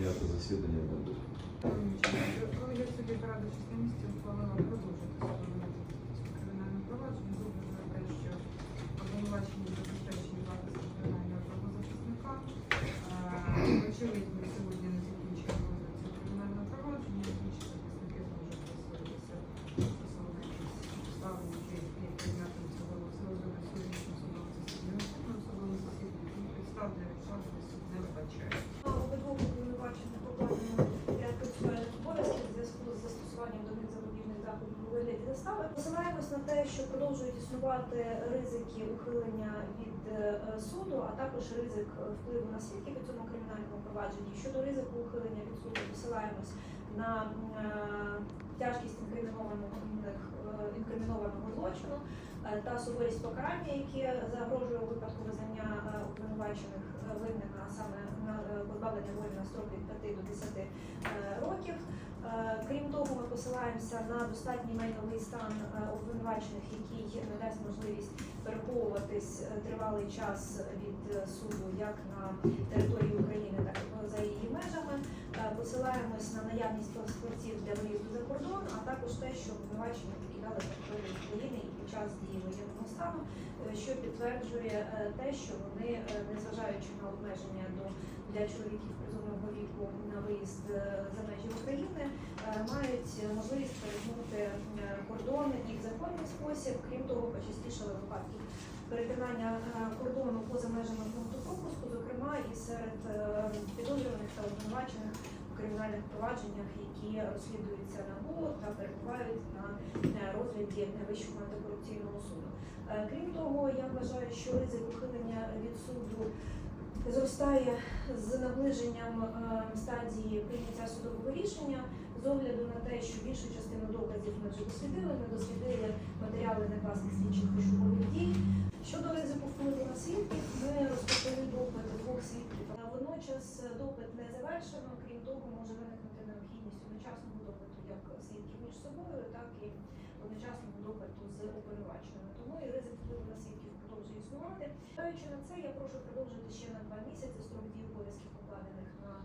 розчиняти засідання не буде. Колегія судді та ради численності ухвалила продовжити кримінальне провадження з огляду на те, що обвинувачені забезпечені захисту кримінального правозахисника. Очевидно, сьогодні не закінчено розгляд кримінального провадження, інші захисники зможуть висловитися стосовно якихось які предметом цього розгляду сьогоднішнього судового засідання. Наступного судового засідання підстав для суд не вбачає. Обвинувачених покладено ряд процесуальних обов'язків в зв'язку з застосуванням до них запобіжних заходів у вигляді застави. Посилаємось на те, що продовжують існувати ризики ухилення від е, суду, а також ризик впливу на свідків у цьому кримінальному провадженні. Щодо ризику ухилення від суду, посилаємось на е, тяжкість інкримінованого е, інкримінованого злочину е, та суворість покарання, яке загрожує у випадку визнання обвинувачених винними, а саме на позбавлення волі на строк від 5 до 10 е, років. Е, Крім того, ми посилаємося на достатній майновий стан е, обвинувачених, який надасть можливість переховуватись е, тривалий час від суду як на території України, так і за її межами. Посилаємось на наявність паспортів для виїзду за кордон, а також те, що обвинувачені покидали територію України і під час дії воєнного стану, що підтверджує те, що вони, незважаючи на обмеження до для чоловіків призовного віку на виїзд за України, е, мають можливість перетнути е, кордон і в законний спосіб, крім того, почастішали випадки перетинання е, кордону поза межами пункту пропуску, зокрема і серед підозрюваних та обвинувачених у кримінальних провадженнях, які розслідуються НАБУ та перебувають на розгляді Вищого антикорупційного суду. Крім того, я вважаю, що ризик ухилення від суду зростає з наближенням е, стадії прийняття судового рішення з огляду на те, що більшу частину доказів ми вже дослідили, ми дослідили матеріали негласних слідчих пошукових дій. Щодо ризику впливу на свідків, ми розпочали допит двох свідків. Водночас допит не завершено, крім того, може виникнути необхідність одночасного допиту як свідків між собою, так і одночасного допиту з обвинуваченими. Тому і ризик впливу на свідків продовжує існувати. Зважаючи на це, я прошу продовжити ще на два місяці строк дії обов'язків покладених на е,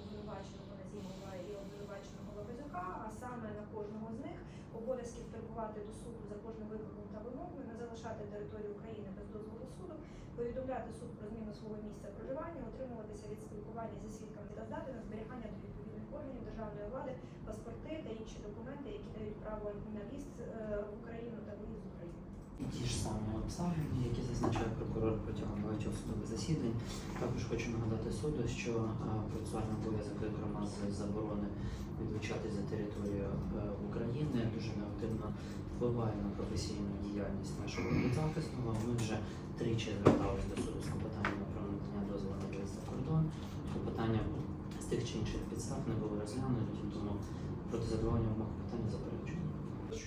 обвинуваченого Назімова і обвинуваченого Лабазюка, а саме на кожного з них обов'язків прибувати до суду за кожним викликом та вимогою, не залишати територію України без дозволу суду, повідомляти суд про зміну свого місця проживання, утримуватися від спілкування зі свідками та здати на зберігання до відповідних органів державної влади, паспорти та інші документи, які дають право на в'їзд е, в Україну та виїзд. Ті ж самі обставини, які зазначає прокурор протягом багатьох судових засідань. Також хочу нагадати суду, що процесуальний обов'язок, зокрема з заборони відлучатись за територію е, України, дуже негативно впливає на професійну діяльність нашого підзахисного. Ми вже тричі зверталися до суду з клопотанням про надання дозволу на виїзд за кордон. Клопотання з тих чи інших підстав не було розглянуті, тому проти задоволення вимог питання заперечую.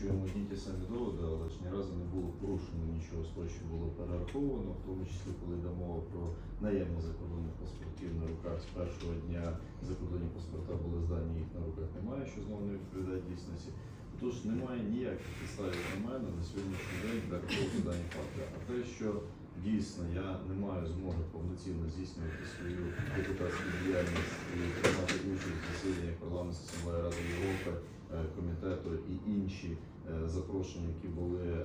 Чуємо одні ті самі доводи, але ж ні разу не було порушено нічого з того, що було перераховано, в тому числі, коли йде мова про наявність закордонних паспортів на руках з першого дня закордонні паспорта були здані, їх на руках немає, що знову не відповідає дійсності. Тож немає ніяких підстав на мене на сьогоднішній день для рахунку дані факти. А те, що дійсно я не маю змоги повноцінно здійснювати свою депутатську діяльність і приймати участь в засіданнях парламентської асамблеї Ради Європи, е, комітету і інші запрошення, які були е,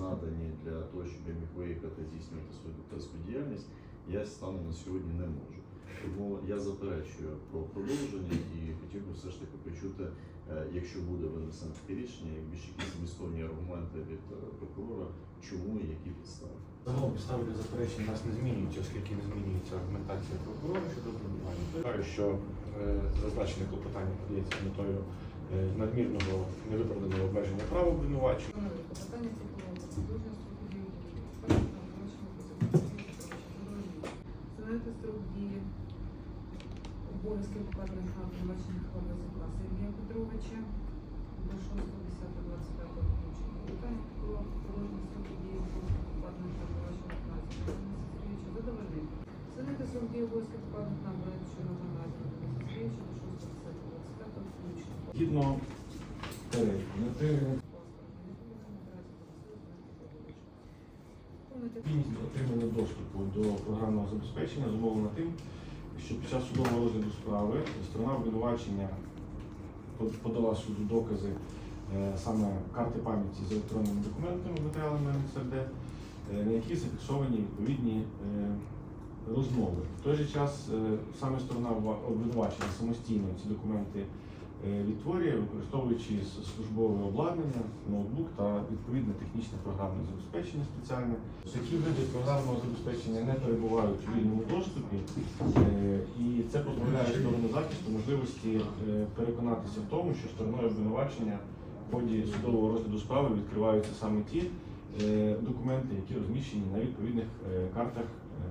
надані для того, щоб я міг виїхати здійснювати свою депутатську діяльність, я станом на сьогодні не можу. Тому я заперечую про продовження і хотів би все ж таки почути, е, якщо буде винесено таке рішення, як більш якісь змістовні аргументи від е, прокурора, чому і які підстави. Загалом підстави для заперечень нас не змінюються, оскільки не змінюється аргументація прокурора щодо обвинувачення. Що е, зазначене клопотання подається метою е, надмірного невиправданого обмеження права обвинувачення. Строк дії обов'язків покладених на обвинувачення Хабазюка Сергія Петровича до 6.10.25 включення. Питання про положення строку дії обов'язків покладених на обвинувачення Назіма Сергійовича задовольнити. Встановити строк дії обов'язків покладених на обвинувачення Назіма Сергійовича до 6.10.25 включення. Згідно переліку матеріалів, отримання доступу до програмного забезпечення зумовлена тим, що під час судового розгляду справи сторона обвинувачення подала суду докази е, саме карти пам'яті з електронними документами, матеріалами НСРД, е, на яких зафіксовані відповідні е, розмови. В той же час саме сторона обвинувачення самостійно ці документи відтворює, використовуючи службове обладнання, ноутбук та відповідне технічне програмне забезпечення спеціальне. Такі види програмного забезпечення не перебувають у вільному доступі, е, і це позбавляє сторону захисту можливості е, переконатися в тому, що стороною обвинувачення в ході судового розгляду справи відкриваються саме ті е, документи, які розміщені на відповідних е, картах е,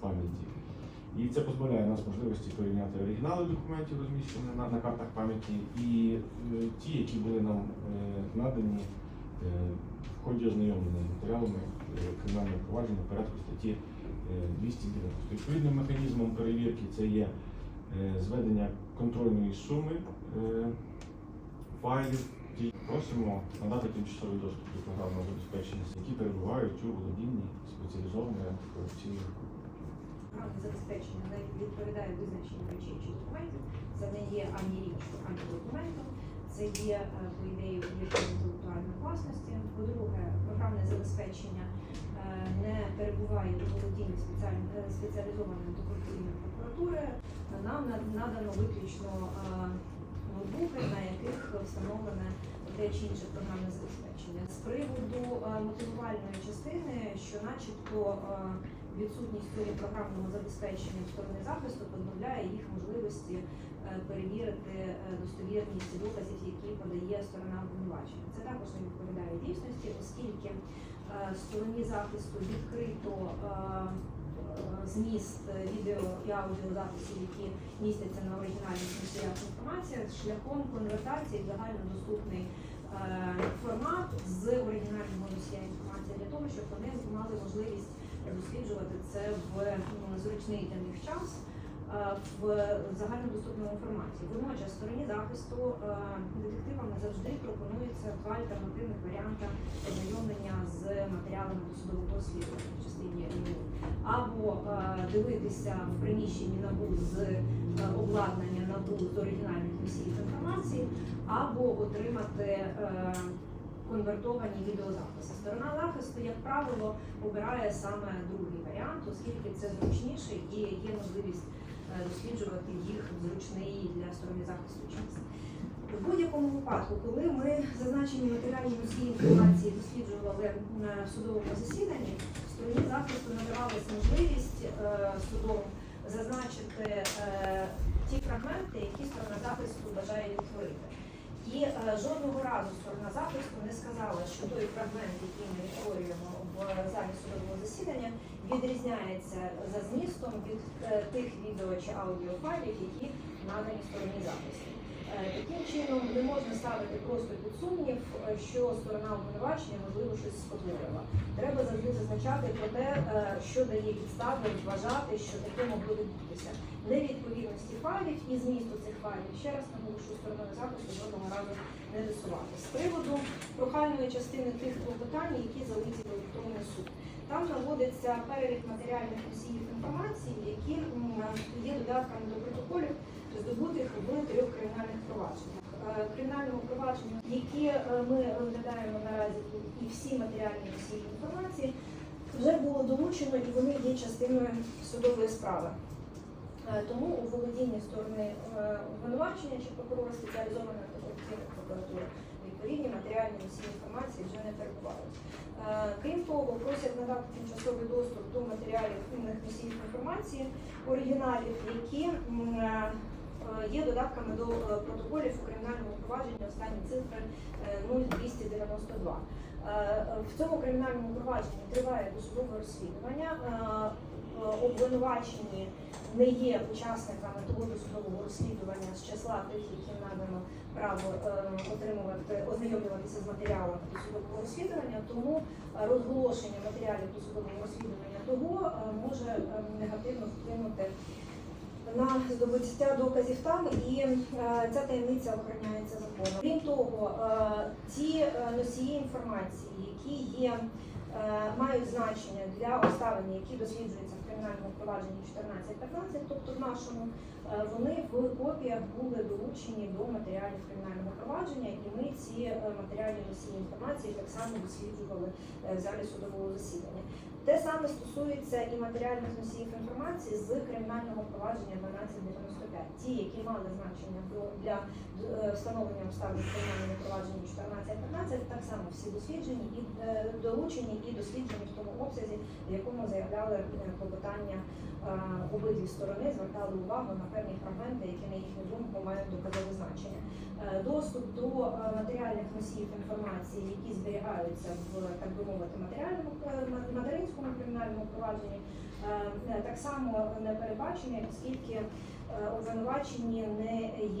пам'яті. І це позбавляє нас можливості порівняти оригінали документів, розміщені на, на картах пам'яті, і е, ті, які були нам е, надані е, в ході ознайомлення з матеріалами е, кримінального провадження в порядку статті е, 290. Відповідним механізмом перевірки це є е, зведення контрольної суми е, файлів. Просимо надати тимчасовий доступ до програмного забезпечення, які перебувають у володінні спеціалізованої антикорупційної Програмне забезпечення не відповідає визначенню речей документів. Це не є ані річчю, ані документом. Це є е, по ідеї об'єктом інтелектуальної власності. По-друге, програмне забезпечення е, не перебуває у володінні е, спеціалізованої антикорупційної прокуратури. Нам надано виключно ноутбуки, на яких встановлене те чи інше програмне забезпечення. З приводу мотивувальної частини, що начебто відсутність цього програмного забезпечення сторони захисту позбавляє їх можливості е, перевірити е, достовірність доказів, які подає сторона обвинувачення. Це також не відповідає дійсності, оскільки е, стороні захисту відкрито зміст відео і аудіозаписів, які містяться на оригінальних носіях інформації, шляхом конвертації в загальнодоступний формат з оригінального носія інформації для того, щоб вони мали можливість досліджувати це в ну, зручний для них час е, в загальнодоступному форматі. Водночас стороні захисту е, детективами завжди пропонується два альтернативних варіанти ознайомлення з матеріалами досудового розслідування в частині НМУ. або е, дивитися в приміщенні НАБУ з обладнання НАБУ з оригінальних носіїв інформації, або отримати конвертовані відеозаписи. Сторона захисту, як правило, обирає саме другий варіант, оскільки це зручніше і є можливість е, досліджувати їх в зручний для сторони захисту час. В будь-якому випадку, коли ми зазначені матеріальні носії інформації досліджували на судовому засіданні, стороні захисту надавалась можливість е, судом зазначити е, ті фрагменти, які сторона захисту бажає відтворити. Жодного разу сторона захисту не сказала, що той фрагмент, який ми відтворюємо в залі судового засідання, відрізняється за змістом від е, тих відео чи аудіофайлів, які надані стороні захисту. Е, Таким чином не можна ставити просто під сумнів, е, що сторона обвинувачення можливо щось спотворила. Треба завжди зазначати про те, е, що дає підстави вважати, що таке могло відбутися. Невідповідності файлів і змісту цих файлів ще раз наголошую стороною захисту жодного разу не висувати. З приводу прохальної частини тих клопотань, які залиті в електронний суд. Там наводиться перелік матеріальних носіїв інформації, які є додатками до протоколів, здобутих в трьох кримінальних провадженнях. Е, Кримінальному провадженню, які е, ми розглядаємо наразі, і всі матеріальні носії інформації вже було долучено і вони є частиною судової справи. Е, Тому у володінні сторони е, обвинувачення чи прокурора спеціалізованої антикорупційної прокуратури відповідні матеріальні носії інформації вже не перебувають. Е, Крім того, просять надати тимчасовий доступ до матеріалів носіїв інформації, оригіналів, які є додатками до е, протоколів у кримінальному провадженні останні цифри е, 0292. Е, В цьому кримінальному провадженні триває досудове розслідування. Е, е, Обвинувачені не є учасниками того досудового розслідування з числа тих, яким надано право е, отримувати, ознайомлюватися з матеріалами досудового розслідування, тому е, розголошення матеріалів досудового розслідування того е, може е, негативно вплинути на здобуття доказів там, і е, ця таємниця охороняється законом. Крім того, е, ті е, носії інформації, які є мають значення для обставин, які досліджуються в кримінальному провадженні 14-15, тобто в нашому, вони в копіях були долучені до матеріалів кримінального провадження, і ми ці матеріальні носії інформації так само досліджували в залі судового засідання. Те саме стосується і матеріальних носіїв інформації з кримінального провадження 1295, ті, які мали значення для е, встановлення обставин в кримінальному провадженні 14-15, так само всі досліджені і е, долучені і досліджені в тому обсязі, в якому заявляли е, клопотання обидві сторони, звертали увагу на певні фрагменти, які на їхню думку мають доказове значення. Доступ до матеріальних носіїв інформації, які зберігаються в так би мовити матеріальному материнському кримінальному провадженні, так само не передбачені, оскільки обвинувачені не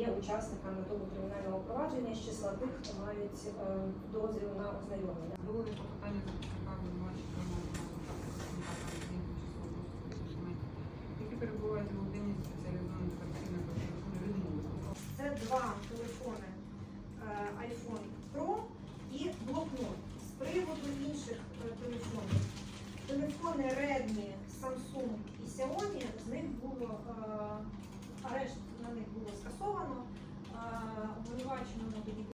є учасниками того кримінального провадження з числа тих, хто мають е, дозвіл на ознайомлення. Було ли попитання обвинуваченого на захисника які перебувають в Володимирі спеціалізованої операційної відмови. Це два телефони е, iPhone Pro і блокнот. З приводу інших е, телефонів. Телефони Redmi, Samsung і Xiaomi, з них було е, арешт на них було скасовано. Обвинуваченому тоді